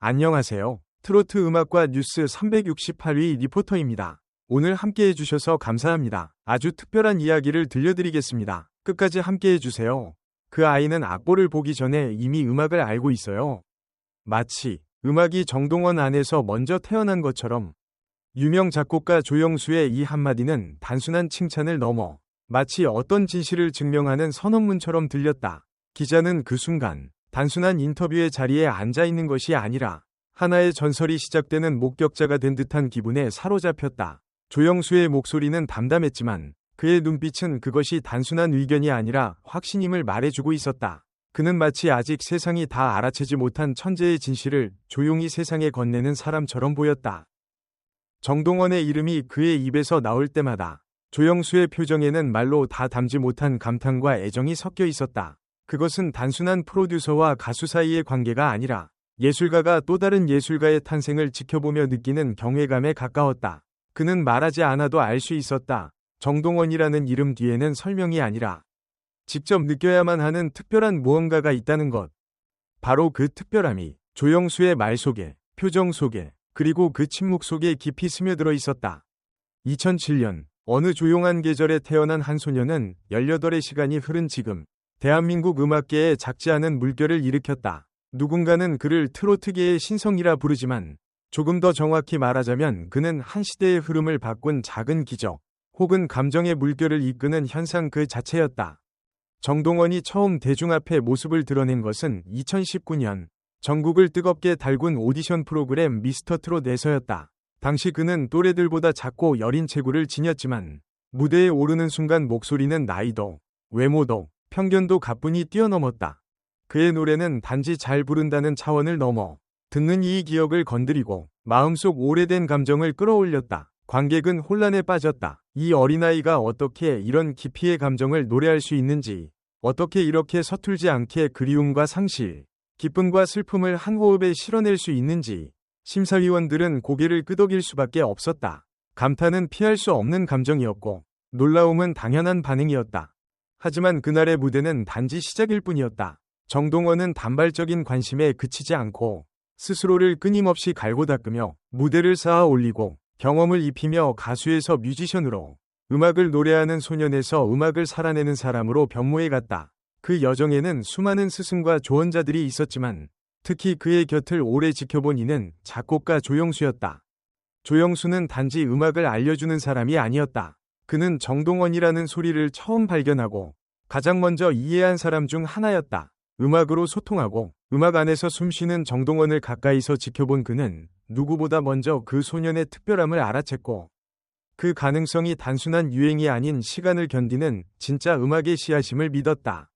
안녕하세요. 트로트 음악과 뉴스 368위 리포터입니다. 오늘 함께 해 주셔서 감사합니다. 아주 특별한 이야기를 들려드리겠습니다. 끝까지 함께 해 주세요. 그 아이는 악보를 보기 전에 이미 음악을 알고 있어요. 마치 음악이 정동원 안에서 먼저 태어난 것처럼 유명 작곡가 조영수의 이 한마디는 단순한 칭찬을 넘어 마치 어떤 진실을 증명하는 선언문처럼 들렸다. 기자는 그 순간 단순한 인터뷰의 자리에 앉아 있는 것이 아니라 하나의 전설이 시작되는 목격자가 된 듯한 기분에 사로잡혔다. 조영수의 목소리는 담담했지만 그의 눈빛은 그것이 단순한 의견이 아니라 확신임을 말해주고 있었다. 그는 마치 아직 세상이 다 알아채지 못한 천재의 진실을 조용히 세상에 건네는 사람처럼 보였다. 정동원의 이름이 그의 입에서 나올 때마다 조영수의 표정에는 말로 다 담지 못한 감탄과 애정이 섞여 있었다. 그것은 단순한 프로듀서와 가수 사이의 관계가 아니라 예술가가 또 다른 예술가의 탄생을 지켜보며 느끼는 경외감에 가까웠다. 그는 말하지 않아도 알 수 있었다. 정동원이라는 이름 뒤에는 설명이 아니라 직접 느껴야만 하는 특별한 무언가가 있다는 것. 바로 그 특별함이 조영수의 말 속에, 표정 속에, 그리고 그 침묵 속에 깊이 스며들어 있었다. 2007년 어느 조용한 계절에 태어난 한 소녀는 18의 시간이 흐른 지금 대한민국 음악계에 작지 않은 물결을 일으켰다. 누군가는 그를 트로트계의 신성이라 부르지만 조금 더 정확히 말하자면 그는 한 시대의 흐름을 바꾼 작은 기적 혹은 감정의 물결을 이끄는 현상 그 자체였다. 정동원이 처음 대중 앞에 모습을 드러낸 것은 2019년 전국을 뜨겁게 달군 오디션 프로그램 미스터 트롯에서였다. 당시 그는 또래들보다 작고 여린 체구를 지녔지만 무대에 오르는 순간 목소리는 나이도 외모도 편견도 가뿐히 뛰어넘었다. 그의 노래는 단지 잘 부른다는 차원을 넘어 듣는 이 기억을 건드리고 마음속 오래된 감정을 끌어올렸다. 관객은 혼란에 빠졌다. 이 어린아이가 어떻게 이런 깊이의 감정을 노래할 수 있는지, 어떻게 이렇게 서툴지 않게 그리움과 상실, 기쁨과 슬픔을 한 호흡에 실어낼 수 있는지, 심사위원들은 고개를 끄덕일 수밖에 없었다. 감탄은 피할 수 없는 감정이었고, 놀라움은 당연한 반응이었다. 하지만 그날의 무대는 단지 시작일 뿐이었다. 정동원은 단발적인 관심에 그치지 않고 스스로를 끊임없이 갈고 닦으며 무대를 쌓아 올리고 경험을 입히며 가수에서 뮤지션으로 음악을 노래하는 소년에서 음악을 살아내는 사람으로 변모해 갔다. 그 여정에는 수많은 스승과 조언자들이 있었지만 특히 그의 곁을 오래 지켜본 이는 작곡가 조영수였다. 조영수는 단지 음악을 알려주는 사람이 아니었다. 그는 정동원이라는 소리를 처음 발견하고 가장 먼저 이해한 사람 중 하나였다. 음악으로 소통하고 음악 안에서 숨쉬는 정동원을 가까이서 지켜본 그는 누구보다 먼저 그 소년의 특별함을 알아챘고 그 가능성이 단순한 유행이 아닌 시간을 견디는 진짜 음악의 씨앗임을 믿었다.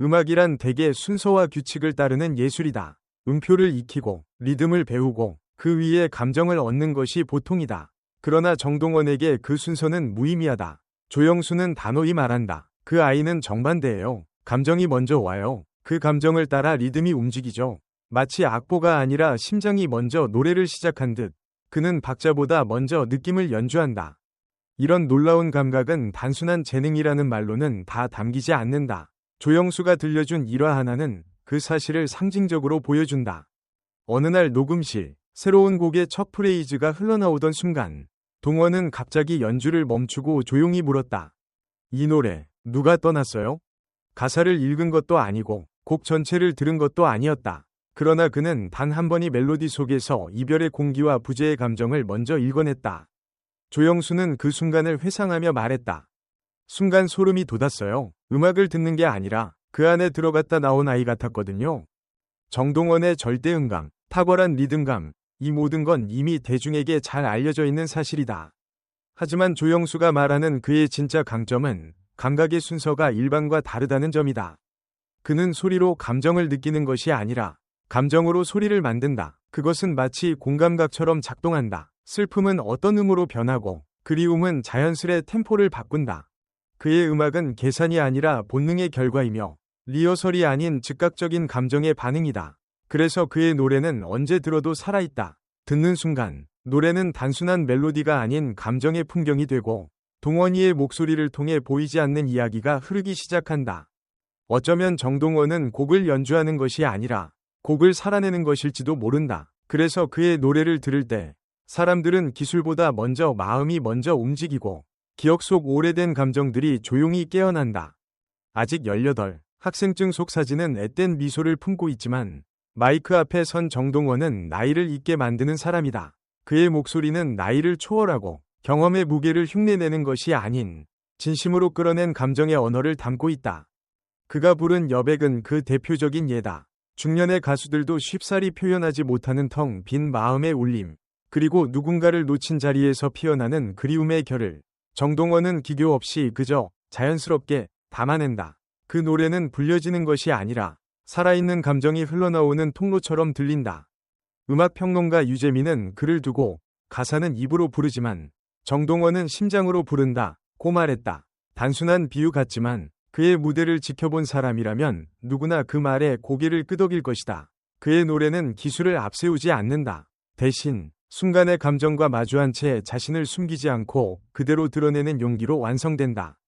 음악이란 대개 순서와 규칙을 따르는 예술이다. 음표를 익히고 리듬을 배우고 그 위에 감정을 얻는 것이 보통이다. 그러나 정동원에게 그 순서는 무의미하다. 조영수는 단호히 말한다. 그 아이는 정반대예요. 감정이 먼저 와요. 그 감정을 따라 리듬이 움직이죠. 마치 악보가 아니라 심장이 먼저 노래를 시작한 듯 그는 박자보다 먼저 느낌을 연주한다. 이런 놀라운 감각은 단순한 재능이라는 말로는 다 담기지 않는다. 조영수가 들려준 일화 하나는 그 사실을 상징적으로 보여준다. 어느 날 녹음실, 새로운 곡의 첫 프레이즈가 흘러나오던 순간, 동원은 갑자기 연주를 멈추고 조용히 물었다. 이 노래, 누가 떠났어요? 가사를 읽은 것도 아니고, 곡 전체를 들은 것도 아니었다. 그러나 그는 단 한 번이 멜로디 속에서 이별의 공기와 부재의 감정을 먼저 읽어냈다. 조영수는 그 순간을 회상하며 말했다. 순간 소름이 돋았어요. 음악을 듣는 게 아니라 그 안에 들어갔다 나온 아이 같았거든요. 정동원의 절대 음감, 탁월한 리듬감, 이 모든 건 이미 대중에게 잘 알려져 있는 사실이다. 하지만 조영수가 말하는 그의 진짜 강점은 감각의 순서가 일반과 다르다는 점이다. 그는 소리로 감정을 느끼는 것이 아니라 감정으로 소리를 만든다. 그것은 마치 공감각처럼 작동한다. 슬픔은 어떤 음으로 변하고 그리움은 자연스레 템포를 바꾼다. 그의 음악은 계산이 아니라 본능의 결과이며 리허설이 아닌 즉각적인 감정의 반응이다. 그래서 그의 노래는 언제 들어도 살아있다. 듣는 순간 노래는 단순한 멜로디가 아닌 감정의 풍경이 되고 동원이의 목소리를 통해 보이지 않는 이야기가 흐르기 시작한다. 어쩌면 정동원은 곡을 연주하는 것이 아니라 곡을 살아내는 것일지도 모른다. 그래서 그의 노래를 들을 때 사람들은 기술보다 먼저 마음이 먼저 움직이고 기억 속 오래된 감정들이 조용히 깨어난다. 아직 18 학생증 속 사진은 앳된 미소를 품고 있지만 마이크 앞에 선 정동원은 나이를 잊게 만드는 사람이다. 그의 목소리는 나이를 초월하고 경험의 무게를 흉내내는 것이 아닌 진심으로 끌어낸 감정의 언어를 담고 있다. 그가 부른 여백은 그 대표적인 예다. 중년의 가수들도 쉽사리 표현하지 못하는 텅 빈 마음의 울림, 그리고 누군가를 놓친 자리에서 피어나는 그리움의 결을 정동원은 기교 없이 그저 자연스럽게 담아낸다. 그 노래는 불려지는 것이 아니라 살아있는 감정이 흘러나오는 통로처럼 들린다. 음악평론가 유재민은 글을 두고 가사는 입으로 부르지만 정동원은 심장으로 부른다. 고 말했다. 단순한 비유 같지만 그의 무대를 지켜본 사람이라면 누구나 그 말에 고개를 끄덕일 것이다. 그의 노래는 기술을 앞세우지 않는다. 대신 순간의 감정과 마주한 채 자신을 숨기지 않고 그대로 드러내는 용기로 완성된다.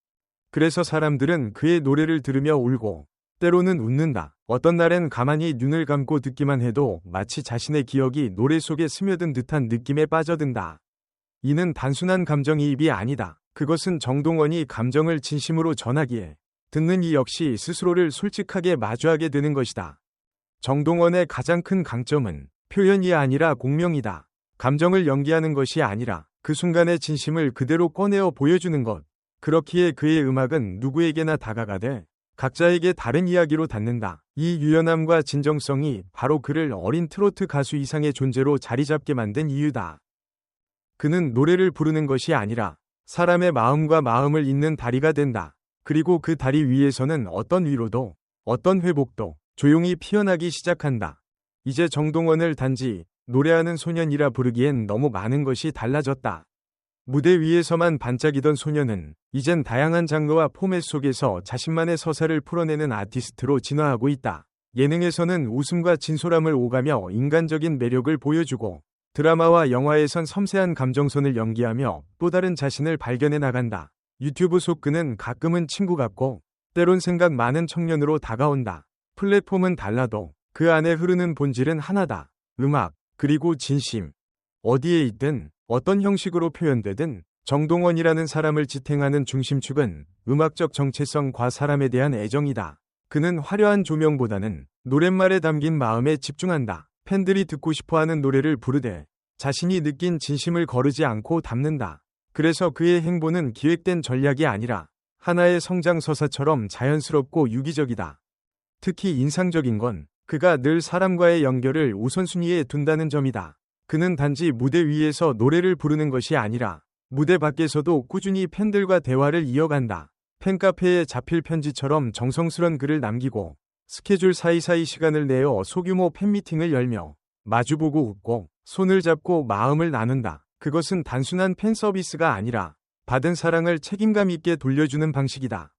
그래서 사람들은 그의 노래를 들으며 울고 때로는 웃는다. 어떤 날엔 가만히 눈을 감고 듣기만 해도 마치 자신의 기억이 노래 속에 스며든 듯한 느낌에 빠져든다. 이는 단순한 감정이입이 아니다. 그것은 정동원이 감정을 진심으로 전하기에 듣는 이 역시 스스로를 솔직하게 마주하게 되는 것이다. 정동원의 가장 큰 강점은 표현이 아니라 공명이다. 감정을 연기하는 것이 아니라 그 순간의 진심을 그대로 꺼내어 보여주는 것. 그렇기에 그의 음악은 누구에게나 다가가되 각자에게 다른 이야기로 닿는다. 이 유연함과 진정성이 바로 그를 어린 트로트 가수 이상의 존재로 자리 잡게 만든 이유다. 그는 노래를 부르는 것이 아니라 사람의 마음과 마음을 잇는 다리가 된다. 그리고 그 다리 위에서는 어떤 위로도 어떤 회복도 조용히 피어나기 시작한다. 이제 정동원을 단지 노래하는 소년이라 부르기엔 너무 많은 것이 달라졌다. 무대 위에서만 반짝이던 소년은 이젠 다양한 장르와 포맷 속에서 자신만의 서사를 풀어내는 아티스트로 진화하고 있다. 예능에서는 웃음과 진솔함을 오가며 인간적인 매력을 보여주고 드라마와 영화에선 섬세한 감정선을 연기하며 또 다른 자신을 발견해 나간다. 유튜브 속 그는 가끔은 친구 같고 때론 생각 많은 청년으로 다가온다. 플랫폼은 달라도 그 안에 흐르는 본질은 하나다. 음악, 그리고 진심. 어디에 있든 어떤 형식으로 표현되든 정동원이라는 사람을 지탱하는 중심축은 음악적 정체성과 사람에 대한 애정이다. 그는 화려한 조명보다는 노랫말에 담긴 마음에 집중한다. 팬들이 듣고 싶어하는 노래를 부르되 자신이 느낀 진심을 거르지 않고 담는다. 그래서 그의 행보는 기획된 전략이 아니라 하나의 성장서사처럼 자연스럽고 유기적이다. 특히 인상적인 건 그가 늘 사람과의 연결을 우선순위에 둔다는 점이다. 그는 단지 무대 위에서 노래를 부르는 것이 아니라 무대 밖에서도 꾸준히 팬들과 대화를 이어간다. 팬카페에 잡힐 편지처럼 정성스런 글을 남기고 스케줄 사이사이 시간을 내어 소규모 팬미팅을 열며 마주보고 웃고 손을 잡고 마음을 나눈다. 그것은 단순한 팬 서비스가 아니라 받은 사랑을 책임감 있게 돌려주는 방식이다.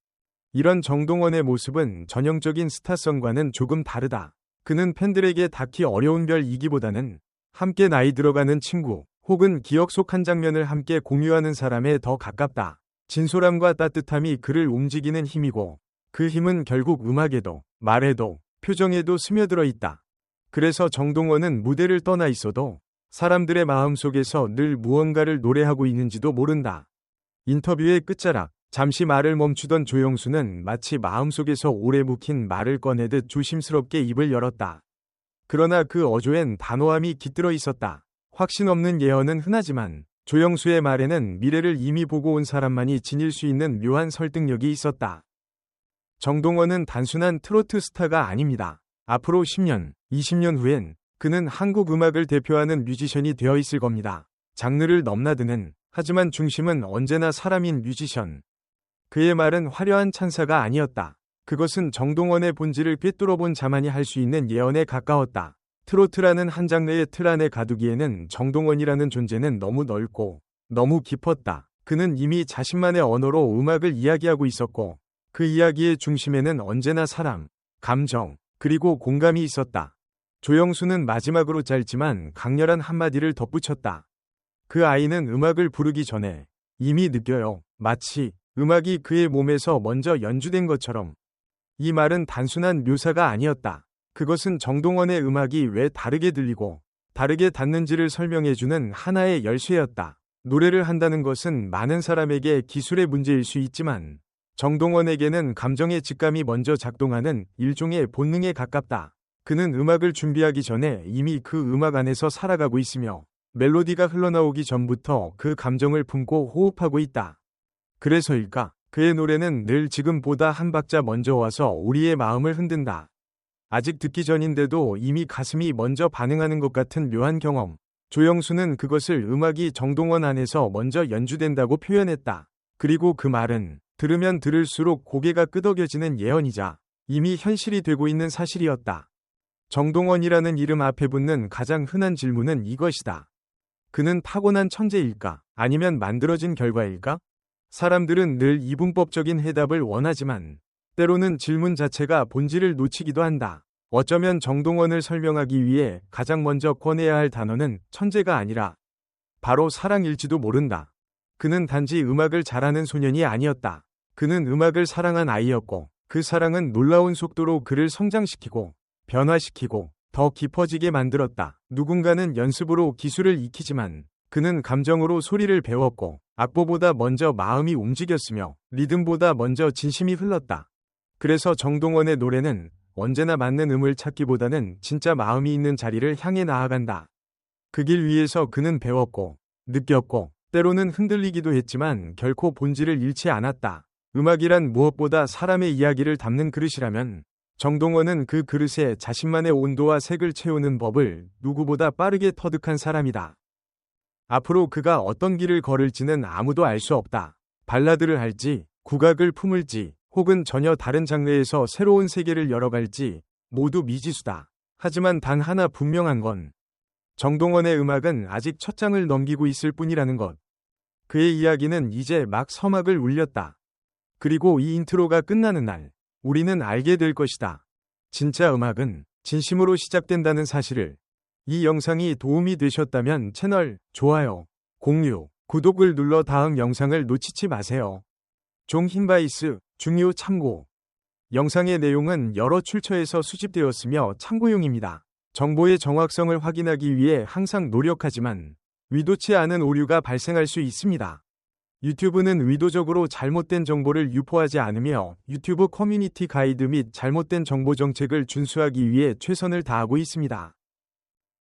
이런 정동원의 모습은 전형적인 스타성과는 조금 다르다. 그는 팬들에게 다키 어려운 별 이기보다는 함께 나이 들어가는 친구 혹은 기억 속 한 장면을 함께 공유하는 사람에 더 가깝다. 진솔함과 따뜻함이 그를 움직이는 힘이고 그 힘은 결국 음악에도 말에도 표정에도 스며들어 있다. 그래서 정동원은 무대를 떠나 있어도 사람들의 마음 속에서 늘 무언가를 노래하고 있는지도 모른다. 인터뷰의 끝자락 잠시 말을 멈추던 조영수는 마치 마음속에서 오래 묵힌 말을 꺼내듯 조심스럽게 입을 열었다. 그러나 그 어조엔 단호함이 깃들어 있었다. 확신 없는 예언은 흔하지만 조영수의 말에는 미래를 이미 보고 온 사람만이 지닐 수 있는 묘한 설득력이 있었다. 정동원은 단순한 트로트 스타가 아닙니다. 앞으로 10년, 20년 후엔 그는 한국 음악을 대표하는 뮤지션이 되어 있을 겁니다. 장르를 넘나드는 하지만 중심은 언제나 사람인 뮤지션. 그의 말은 화려한 찬사가 아니었다. 그것은 정동원의 본질을 꿰뚫어본 자만이 할 수 있는 예언에 가까웠다. 트로트라는 한 장르의 틀 안에 가두기에는 정동원이라는 존재는 너무 넓고 너무 깊었다. 그는 이미 자신만의 언어로 음악을 이야기하고 있었고 그 이야기의 중심에는 언제나 사람, 감정, 그리고 공감이 있었다. 조영수는 마지막으로 짧지만 강렬한 한마디를 덧붙였다. 그 아이는 음악을 부르기 전에 이미 느껴요. 마치 음악이 그의 몸에서 먼저 연주된 것처럼 이 말은 단순한 묘사가 아니었다. 그것은 정동원의 음악이 왜 다르게 들리고 다르게 닿는지를 설명해주는 하나의 열쇠였다. 노래를 한다는 것은 많은 사람에게 기술의 문제일 수 있지만 정동원에게는 감정의 직감이 먼저 작동하는 일종의 본능에 가깝다. 그는 음악을 준비하기 전에 이미 그 음악 안에서 살아가고 있으며 멜로디가 흘러나오기 전부터 그 감정을 품고 호흡하고 있다. 그래서일까? 그의 노래는 늘 지금보다 한 박자 먼저 와서 우리의 마음을 흔든다. 아직 듣기 전인데도 이미 가슴이 먼저 반응하는 것 같은 묘한 경험. 조영수는 그것을 음악이 정동원 안에서 먼저 연주된다고 표현했다. 그리고 그 말은 들으면 들을수록 고개가 끄덕여지는 예언이자 이미 현실이 되고 있는 사실이었다. 정동원이라는 이름 앞에 붙는 가장 흔한 질문은 이것이다. 그는 타고난 천재일까? 아니면 만들어진 결과일까? 사람들은 늘 이분법적인 해답을 원하지만 때로는 질문 자체가 본질을 놓치기도 한다. 어쩌면 정동원을 설명하기 위해 가장 먼저 꺼내야 할 단어는 천재가 아니라 바로 사랑일지도 모른다. 그는 단지 음악을 잘하는 소년이 아니었다. 그는 음악을 사랑한 아이였고 그 사랑은 놀라운 속도로 그를 성장시키고 변화시키고 더 깊어지게 만들었다. 누군가는 연습으로 기술을 익히지만 그는 감정으로 소리를 배웠고 악보보다 먼저 마음이 움직였으며 리듬보다 먼저 진심이 흘렀다. 그래서 정동원의 노래는 언제나 맞는 음을 찾기보다는 진짜 마음이 있는 자리를 향해 나아간다. 그 길 위에서 그는 배웠고 느꼈고 때로는 흔들리기도 했지만 결코 본질을 잃지 않았다. 음악이란 무엇보다 사람의 이야기를 담는 그릇이라면 정동원은 그 그릇에 자신만의 온도와 색을 채우는 법을 누구보다 빠르게 터득한 사람이다. 앞으로 그가 어떤 길을 걸을지는 아무도 알 수 없다. 발라드를 할지, 국악을 품을지, 혹은 전혀 다른 장르에서 새로운 세계를 열어갈지 모두 미지수다. 하지만 단 하나 분명한 건 정동원의 음악은 아직 첫 장을 넘기고 있을 뿐이라는 것. 그의 이야기는 이제 막 서막을 울렸다. 그리고 이 인트로가 끝나는 날, 우리는 알게 될 것이다. 진짜 음악은 진심으로 시작된다는 사실을. 이 영상이 도움이 되셨다면 채널 좋아요, 공유, 구독을 눌러 다음 영상을 놓치지 마세요. 종 힌바이스 중요 참고 영상의 내용은 여러 출처에서 수집되었으며 참고용입니다. 정보의 정확성을 확인하기 위해 항상 노력하지만 위도치 않은 오류가 발생할 수 있습니다. 유튜브는 의도적으로 잘못된 정보를 유포하지 않으며 유튜브 커뮤니티 가이드 및 잘못된 정보 정책을 준수하기 위해 최선을 다하고 있습니다.